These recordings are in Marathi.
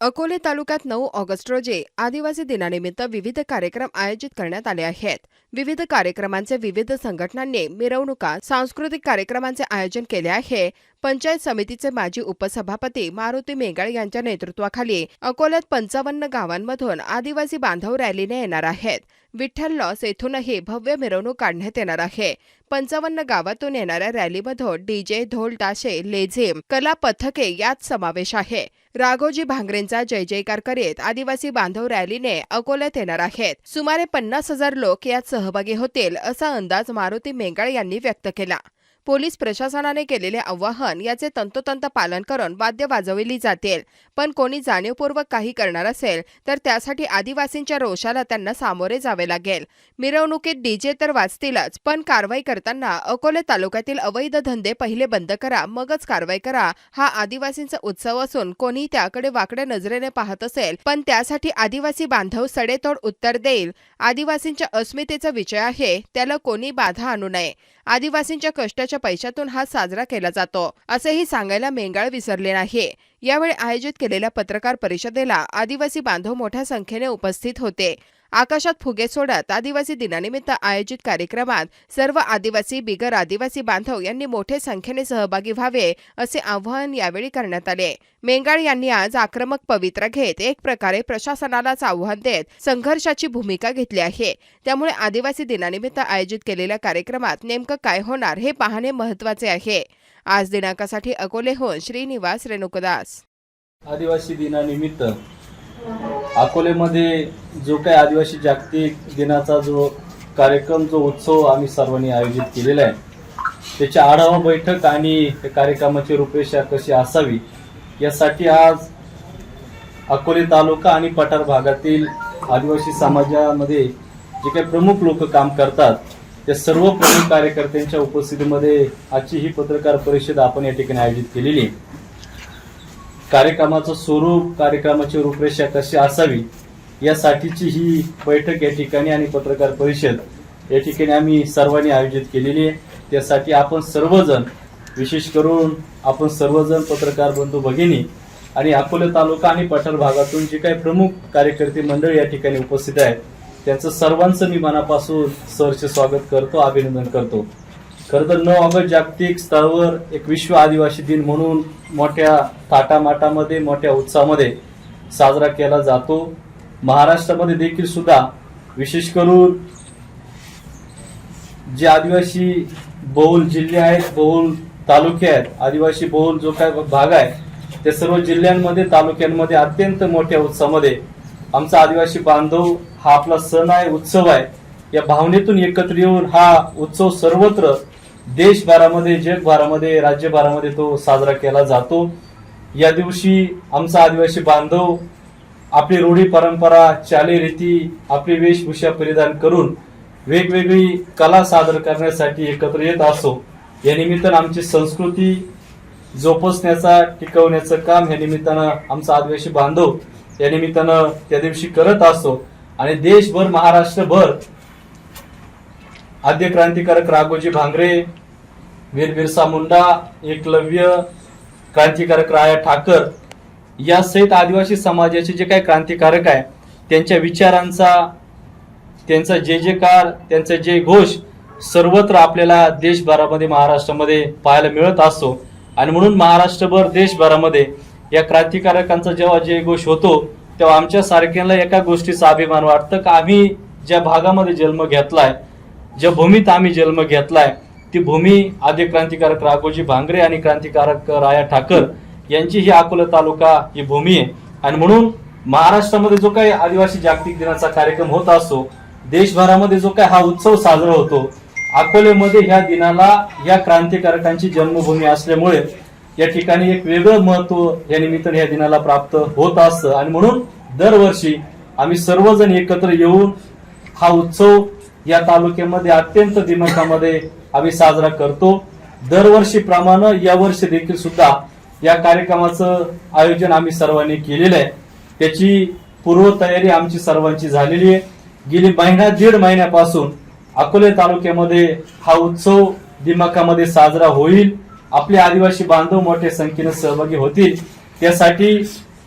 अकोले तालुक्यात नऊ ऑगस्ट रोजी आदिवासी दिनानिमित्त विविध कार्यक्रम आयोजित करण्यात आले आहेत. विविध कार्यक्रमांचे विविध संघटनांनी मिरवणुका सांस्कृतिक कार्यक्रमांचे आयोजन केले आहे. पंचायत समितीचे माजी उपसभापती मारुती मेंगाळ यांच्या नेतृत्वाखाली अकोल्यात पंचावन्न गावांमधून आदिवासी बांधव रॅलीने येणार आहेत. विठ्ठल लॉस येथूनही भव्य मिरवणूक काढण्यात येणार आहे. पंचावन्न गावातून येणाऱ्या रॅलीमधून डीजे ढोल ताशे लेझिम कला पथके यात समावेश आहे. राघोजी भांगरेंचा जय जयकार करीत आदिवासी बांधव रॅलीने अकोल्यात येणार आहेत. सुमारे पन्नास हजार लोक यात सहभागी होतील असा अंदाज मारुती मेंगाळ यांनी व्यक्त केला. पोलीस प्रशासनाने केलेले आवाहन याचे तंतोतंत पालन करून वाद्य वाजवली जातील. पण कोणी जाणीवपूर्वक काही करणार असेल तर त्यासाठी आदिवासींच्या रोषाला त्यांना सामोरे जावे लागेल. मिरवणुकीत डीजे तर वाचतीलच पण कारवाई करताना अकोले तालुक्यातील अवैध धंदे पहिले बंद करा मगच कारवाई करा हा आदिवासींचा उत्सव असून कोणी त्याकडे वाकड्या नजरेने पाहत असेल पण त्यासाठी आदिवासी बांधव सडेतोड उत्तर देईल. आदिवासींच्या अस्मितेचा विजय आहे त्याला कोणी बाधा आणू नये. आदिवासींच्या कष्टाच्या पैशातून हा साजरा केला जातो असेही सांगायला मेंगाळ विसरले नाही. यावेळी आयोजित केलेल्या पत्रकार परिषदेला आदिवासी बांधव मोठ्या संख्येने उपस्थित होते. आकाशात फुगे सोडत आदिवासी दिनानिमित्त आयोजित कार्यक्रमात सर्व आदिवासी बिगर आदिवासी बांधव यांनी मोठ्या संख्येने सहभागी व्हावे असे आवाहन यावेळी करण्यात आले. मेंगाळ यांनी आज आक्रमक पवित्रा घेत एक प्रकारे प्रशासनालाच आव्हान देत संघर्षाची भूमिका घेतली आहे. त्यामुळे आदिवासी दिनानिमित्त आयोजित केलेल्या कार्यक्रमात नेमकं काय होणार हे पाहणे महत्त्वाचे आहे. आज दिनांकासाठी अकोलेहून श्रीनिवास रेणुकदास. आदिवासी दिनानिमित्त अकोलेमध्ये जो काही आदिवासी जागतिक दिनाचा जो कार्यक्रम जो उत्सव आम्ही सर्वांनी आयोजित केलेला आहे त्याची आढावा बैठक आणि त्या कार्यक्रमाची रूपरेषा कशी असावी यासाठी आज अकोले तालुका आणि पठार भागातील आदिवासी समाजामध्ये जे काही प्रमुख लोक काम करतात त्या सर्व प्रमुख कार्यकर्त्यांच्या उपस्थितीमध्ये आजची ही पत्रकार परिषद आपण या ठिकाणी आयोजित केलेली आहे. कार्यक्रमाचं स्वरूप कार्यक्रमाची रूपरेषा कशी असावी यासाठीची ही बैठक या ठिकाणी आणि पत्रकार परिषद या ठिकाणी आम्ही सर्वांनी आयोजित केलेली आहे. त्यासाठी आपण सर्वजण विशेष करून आपण सर्वजण पत्रकार बंधू भगिनी आणि अकोले तालुका आणि पठार भागातून जे काही प्रमुख कार्यकर्ते मंडळ या ठिकाणी उपस्थित आहेत त्यांचं सर्वांचं मी मनापासून सरचे स्वागत करतो अभिनंदन करतो. खरं तर नऊ ऑगस्ट जागतिक स्तरावर एक विश्व आदिवासी दिन म्हणून मोठ्या थाटामाटामध्ये मोठ्या उत्साहामध्ये साजरा केला जातो. महाराष्ट्रामध्ये देखील सुद्धा विशेष करून जे आदिवासी बहुल जिल्हे आहेत बहुल तालुके आहेत आदिवासी बहुल जो काय भाग आहे त्या सर्व जिल्ह्यांमध्ये तालुक्यांमध्ये अत्यंत मोठ्या उत्साहामध्ये आमचा आदिवासी बांधव हा आपला सण आहे उत्सव आहे. या भावनेतून एकत्र येऊन हा उत्सव सर्वत्र देशभरामध्ये जगभरामध्ये राज्यभरामध्ये तो साजरा केला जातो. या दिवशी आमचा आदिवासी बांधव आपली रूढी परंपरा चालीरीती आपली वेशभूषा परिधान करून वेगवेगळी कला सादर करण्यासाठी एकत्र येत असो. या निमित्तानं आमची संस्कृती जोपासण्याचा टिकवण्याचं काम या निमित्तानं आमचा आदिवासी बांधव या निमित्तानं त्या दिवशी करत असतो आणि देशभर महाराष्ट्रभर आद्य क्रांतिकारक राघोजी भांगरे वीर बिरसा मुंडा एकलव्य क्रांतिकारक राया ठाकर या सहित आदिवासी समाजाचे जे काही क्रांतिकारक आहे त्यांच्या विचारांचा त्यांचा जे जे कार त्यांचा जे घोष सर्वत्र आपल्याला देशभरामध्ये महाराष्ट्रामध्ये पाहायला मिळत असतो. आणि म्हणून महाराष्ट्रभर देशभरामध्ये या क्रांतिकारकांचा जेव्हा जे घोष होतो तेव्हा आमच्या सारख्यांना एका गोष्टीचा अभिमान वाटतं का आम्ही ज्या भागामध्ये जन्म घेतलाय ज्या भूमीत आम्ही जन्म घेतलाय ती भूमी आद्य क्रांतिकारक राघोजी भांगरे आणि क्रांतिकारक राया ठाकर यांची ही अकोला तालुका ही भूमी आहे. आणि म्हणून महाराष्ट्रामध्ये जो काही आदिवासी जागतिक दिनाचा कार्यक्रम होत असतो देशभरामध्ये जो काही हा उत्सव साजरा होतो अकोलेमध्ये ह्या दिनाला या क्रांतिकारकांची जन्मभूमी असल्यामुळे या ठिकाणी एक वेगळं महत्त्व या निमित्ताने या दिनाला प्राप्त होत असतं. आणि म्हणून दरवर्षी आम्ही सर्वजण एकत्र येऊन हा उत्सव या तालुक्यामध्ये अत्यंत दिमाखामध्ये आम्ही साजरा करतो. दरवर्षीप्रमाणे यावर्षी देखील सुद्धा या कार्यक्रमाचं आयोजन आम्ही सर्वांनी केलेलं आहे. त्याची पूर्वतयारी आमची सर्वांची झालेली आहे. गेली महिना दीड महिन्यापासून अकोले तालुक्यामध्ये हा उत्सव दिमाखामध्ये साजरा होईल. आपले आदिवासी बांधव मोठ्या संख्येने सहभागी होतील. त्यासाठी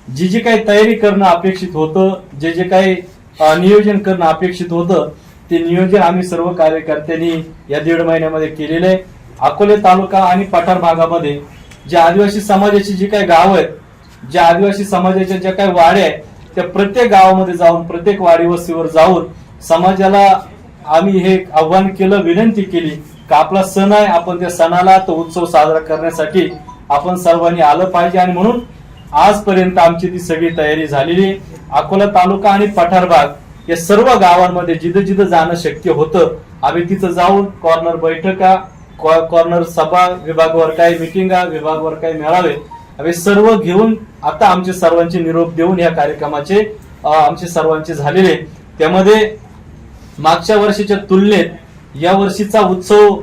जी जी काही तयारी करणं अपेक्षित होतं जे जे काही नियोजन करणं अपेक्षित होतं ते नियोजन आम्ही सर्व कार्यकर्त्यांनी या दीड महिन्यामध्ये केलेलं आहे अकोले तालुका आणि पठार भागामध्ये जे आदिवासी समाजाची जी काही गाव आहेत ज्या आदिवासी समाजाच्या ज्या काही वाड्या आहेत त्या प्रत्येक गावामध्ये जाऊन प्रत्येक वाडी वस्तीवर जाऊन समाजाला आम्ही हे आव्हान केलं विनंती केली का आपला सण आहे आपण त्या सणाला तो उत्सव साजरा करण्यासाठी आपण सर्वांनी आलं पाहिजे आणि म्हणून आजपर्यंत आमची ती सगळी तयारी झालेली आहे. अकोला तालुका आणि पठार भाग या सर्व गावांमध्ये जिथं जिथं जाणं शक्य होतं आम्ही तिथं जाऊन कॉर्नर बैठका कॉ- कॉर्नर सभा विभागावर काही मिटिंगा विभागावर काही मेळावे आम्ही सर्व घेऊन आता आमचे सर्वांचे निरोप देऊन या कार्यक्रमाचे आमचे सर्वांचे झालेले. त्यामध्ये मागच्या वर्षीच्या तुलनेत या वर्षीचा उत्सव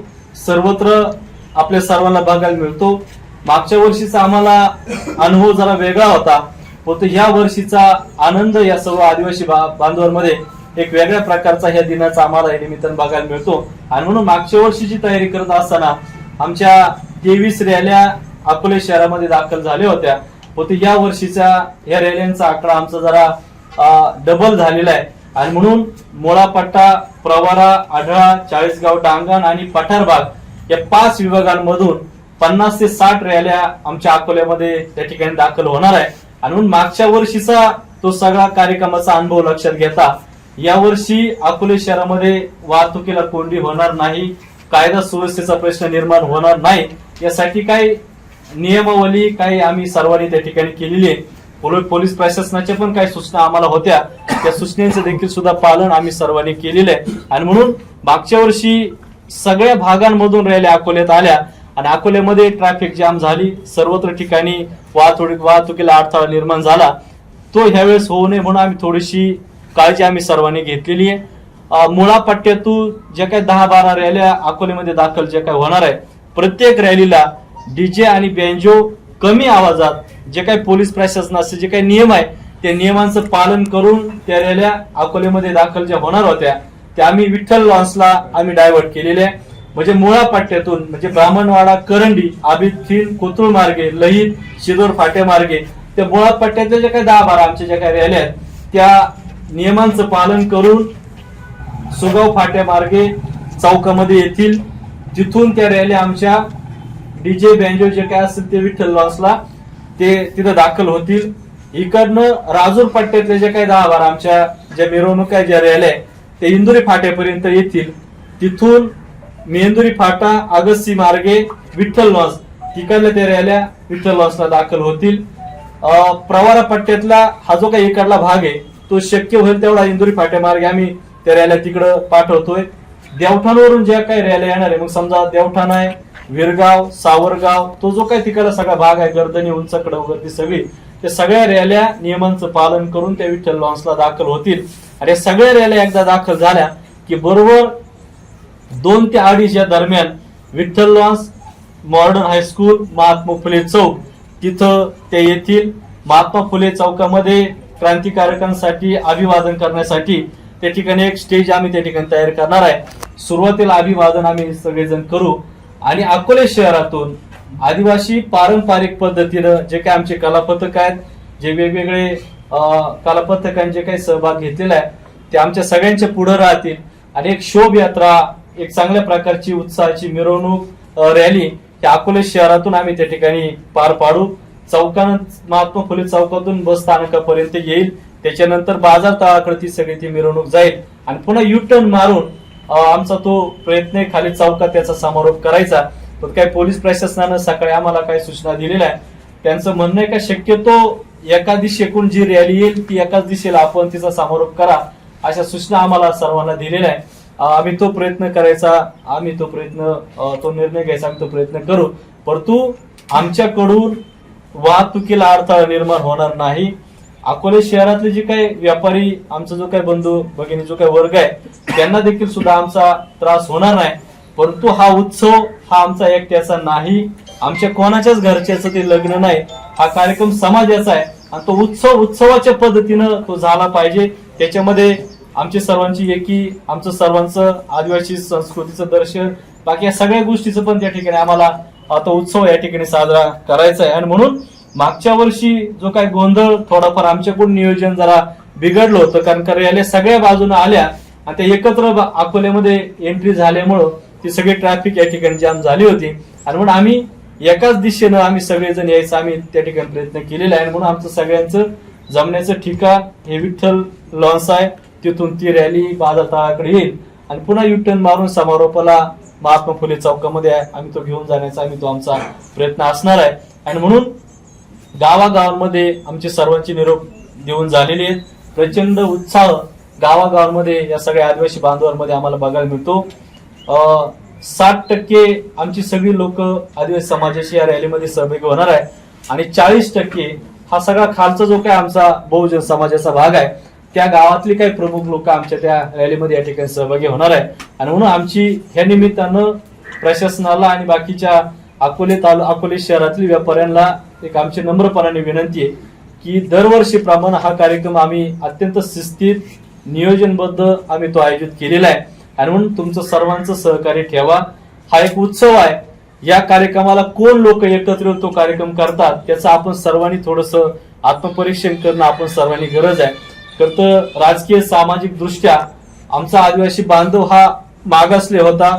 सर्वत्र आपल्या सर्वांना बघायला मिळतो. मागच्या वर्षीचा आम्हाला अनुभव जरा वेगळा होता. होतो या वर्षीचा आनंद या सर्व आदिवासी बांधवांमध्ये एक वेगळ्या प्रकारचा ह्या दिनाचा आम्हाला या निमित्तानं बघायला मिळतो. आणि म्हणून मागच्या वर्षीची तयारी करत असताना आमच्या तेवीस रॅल्या अकोले शहरामध्ये दाखल झाल्या होत्या. होते या वर्षीच्या या रॅल्यांचा आकडा आमचा जरा डबल झालेला आहे. आणि म्हणून मोळापट्टा प्रवारा आढळा चाळीसगाव डांगण आणि पठार भाग या पाच विभागांमधून पन्नास ते साठ रॅल्या आमच्या अकोल्यामध्ये त्या ठिकाणी दाखल होणार आहे. आणि म्हणून मागच्या वर्षीचा तो सगळा कार्यक्रमाचा अनुभव लक्षात घेता यावर्षी अकोले शहरामध्ये वाहतुकीला कोंडी होणार नाही कायदा सुव्यवस्थेचा प्रश्न निर्माण होणार नाही यासाठी काही नियमावली काही आम्ही सर्वांनी त्या ठिकाणी केलेली आहे. पोलीस प्रशासनाच्या पण काही सूचना आम्हाला होत्या. त्या सूचनेचं देखील सुद्धा पालन आम्ही सर्वांनी केलेलं आहे. आणि म्हणून मागच्या वर्षी सगळ्या भागांमधून रॅल्या अकोल्यात आल्या आणि अकोल्यामध्ये ट्रॅफिक जाम झाली. सर्वत्र ठिकाणी वाहतुक वाहतुकीला अडथळा निर्माण झाला तो ह्यावेळेस होऊ नये म्हणून आम्ही थोडीशी काळजी आम्ही सर्वांनी घेतलेली आहे. अं, मुळा पट्ट्यातून ज्या काही दहा बारा रॅल्या अकोल्यामध्ये दाखल ज्या काही होणार आहे प्रत्येक रॅलीला डीजे आणि बँजो कमी आवाजात जे काही पोलीस प्रशासनाचे जे काही नियम आहे त्या नियमांचं पालन करून त्या रॅल्या अकोल्यामध्ये दाखल ज्या होणार होत्या त्या आम्ही विठ्ठल लॉन्सला आम्ही डायव्हर्ट केलेल्या आहे. म्हणजे मुळा पट्ट्यातून म्हणजे ब्राह्मणवाडा करंडी आबितखिल कोथरूळ मार्गे लहित शिदोर फाटे मार्गे त्या मुळा पट्ट्यातल्या ज्या काही दहा बारा आमच्या ज्या काही रॅल्या आहेत त्या नियमांचं पालन करून सुगाव फाट्या मार्गे चौकामध्ये येतील. तिथून त्या रॅल्या आमच्या डीजे बँजो जे काय असतील ते विठ्ठल लॉसला ते तिथं दाखल होतील. इकडनं राजूर पट्ट्यातले जे काही दहा बारा आमच्या ज्या मिरवणुका ज्या रॅल्या आहेत ते इंदुरी फाट्यापर्यंत येतील. तिथून मेंदुरी फाटा अगस्सी मार्गे विठ्ठल लॉन्स तिकडल्या त्या रॅल्या विठ्ठल लॉन्सला दाखल होतील. प्रवारा पट्ट्यातला हा जो काही इकडला भाग आहे तो शक्य होईल तेवढा इंदुरी फाट्या मार्गे आम्ही त्या रॅल्या तिकडं पाठवतोय. देवठाणवरून ज्या काही रॅल्या येणार आहे मग समजा देवठाण आहे विरगाव सावरगाव तो जो काही तिकडला सगळा भाग आहे गर्दनी उंचकडं वगैरे ती सगळी त्या सगळ्या रॅल्या नियमांचं पालन करून त्या विठ्ठल लॉन्सला दाखल होतील. आणि सगळ्या रॅल्या एकदा दाखल झाल्या की बरोबर दोन ते अडीच या दरम्यान Vitthal lawns modern high school Mahatma Phule चौक. तिथं ते येथील महात्मा फुले चौकामध्ये क्रांतिकारकांसाठी अभिवादन करण्यासाठी त्या ठिकाणी एक स्टेज आम्ही त्या ठिकाणी तयार करणार आहे. सुरुवातीला अभिवादन आम्ही सगळेजण करू. आणि अकोले शहरातून आदिवासी पारंपरिक पद्धतीनं जे काही आमचे कलापथक आहेत जे वेगवेगळे कलापथकांचे जे काही सहभाग घेतलेला आहे ते आमच्या सगळ्यांच्या पुढे राहतील. आणि एक शोभ यात्रा एक चांगल्या प्रकारची उत्साहाची मिरवणूक रॅली या अकोले शहरातून आम्ही त्या ठिकाणी पार पाडू. चौकान महात्मा फुले चौकातून बस स्थानकापर्यंत येईल. त्याच्यानंतर बाजार तळाकडे ती सगळी ती मिरवणूक जाईल. आणि पुन्हा यू टर्न मारून आमचा तो प्रयत्न आहे खाली चौकात त्याचा समारोप करायचा. पण काही पोलीस प्रशासनानं सकाळी आम्हाला काही सूचना दिलेल्या आहे त्यांचं म्हणणं आहे का शक्यतो एका दिशेकडून जी रॅली येईल ती एकाच दिशेला आपण तिचा समारोप करा अशा सूचना आम्हाला सर्वांना दिलेल्या आहे आम्ही तो प्रयत्न करायचा आम्ही तो प्रयत्न तो निर्णय घ्यायचा आम्ही तो प्रयत्न करू. परंतु आमच्याकडून वाहतुकीला अडथळा निर्माण होणार नाही. अकोले शहरातले जे काही व्यापारी आमचा जो काही बंधू भगिनी जो काही वर्ग आहे त्यांना देखील सुद्धा आमचा त्रास होणार नाही. परंतु हा उत्सव हा आमचा एकट्याचा नाही. आमच्या कोणाच्याच घरच्याचं ते लग्न नाही. हा कार्यक्रम समाजाचा आहे. आणि तो उत्सव उत्सवाच्या पद्धतीनं तो झाला पाहिजे. त्याच्यामध्ये आमची सर्वांची एकी आमचं सर्वांचं आदिवासी संस्कृतीचं दर्शन बाकी या सगळ्या गोष्टीचं पण त्या ठिकाणी आम्हाला आता उत्सव या ठिकाणी साजरा करायचा आहे. आणि म्हणून मागच्या वर्षी जो काही गोंधळ थोडाफार आमच्याकडून नियोजन जरा बिघडलं होतं कारण कार्यालय सगळ्या बाजूने आल्या आणि त्या एकत्र अकोल्यामध्ये एंट्री झाल्यामुळं ती सगळी ट्रॅफिक या ठिकाणी जाम झाली होती. आणि म्हणून आम्ही एकाच दिशेनं आम्ही सगळेजण यायचं आम्ही त्या ठिकाणी प्रयत्न केलेला आहे. आणि म्हणून आमचं सगळ्यांचं जमण्याचं ठिकाण हे विठ्ठल लॉन्स आहे. तिथून ती रॅली बाजारतळाकडे येईल. आणि पुन्हा युटर्न मारून समारोपाला महात्मा फुले चौकामध्ये आहे. आम्ही तो घेऊन जाण्याचा आम्ही तो आमचा प्रयत्न असणार आहे. आणि म्हणून गावागावांमध्ये आमचे सर्वांचे निरोप देऊन झालेले आहेत. प्रचंड उत्साह गावागावांमध्ये या सगळ्या आदिवासी बांधवांमध्ये आम्हाला बघायला मिळतो. साठ टक्के आमची सगळी लोक आदिवासी समाजाशी या रॅलीमध्ये सहभागी होणार आहे. आणि चाळीस टक्के हा सगळा खालचा जो काय आमचा बहुजन समाजाचा भाग आहे त्या गावातले काही प्रमुख लोक आमच्या त्या रॅलीमध्ये या ठिकाणी सहभागी होणार आहे. आणि म्हणून आमची ह्या निमित्तानं प्रशासनाला आणि बाकीच्या अकोले तालु अकोले शहरातील व्यापाऱ्यांना एक आमची नम्रपणाने विनंती आहे की दरवर्षीप्रमाणे हा कार्यक्रम आम्ही अत्यंत शिस्तीत नियोजनबद्ध आम्ही तो आयोजित केलेला आहे. आणि म्हणून तुमचं सर्वांचं सहकार्य ठेवा. हा एक उत्सव आहे. या कार्यक्रमाला कोण लोक एकत्र येऊन तो कार्यक्रम करतात त्याचं आपण सर्वांनी थोडस आत्मपरीक्षण करणं आपण सर्वांनी गरज आहे. तर तर राजकीय सामाजिक दृष्ट्या आमचा आदिवासी बांधव हा मागासले होता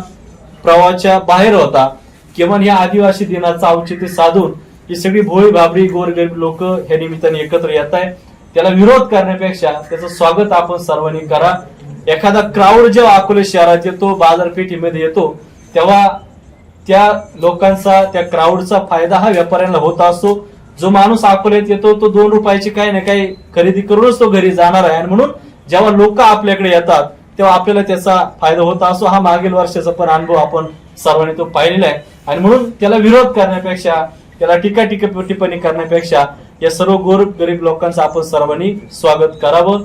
प्रवाहाच्या बाहेर होता. किमान या आदिवासी दिनाचं औचित्य साधून ही सगळी भोळी भाबरी गोरगरीब लोक ह्या निमित्ताने एकत्र येत आहे. त्याला विरोध करण्यापेक्षा त्याचं स्वागत आपण सर्वांनी करा. एखादा क्राऊड जेव्हा अकोले शहरात येतो बाजारपेठेमध्ये येतो तेव्हा त्या लोकांचा त्या क्राऊडचा फायदा हा व्यापाऱ्यांना होत असतो. जो माणूस अकोल्यात येतो तो दोन रुपयाची काही ना काही खरेदी करूनच तो घरी जाणार आहे. आणि म्हणून जेव्हा लोक आपल्याकडे येतात तेव्हा आपल्याला त्याचा फायदा होत असो हा मागील वर्षाचा पण अनुभव आपण सर्वांनी तो पाहिलेला आहे. आणि म्हणून त्याला विरोध करण्यापेक्षा त्याला टीका टीका टिप्पणी करण्यापेक्षा या सर्व गोर गरीब लोकांचं आपण सर्वांनी स्वागत करावं.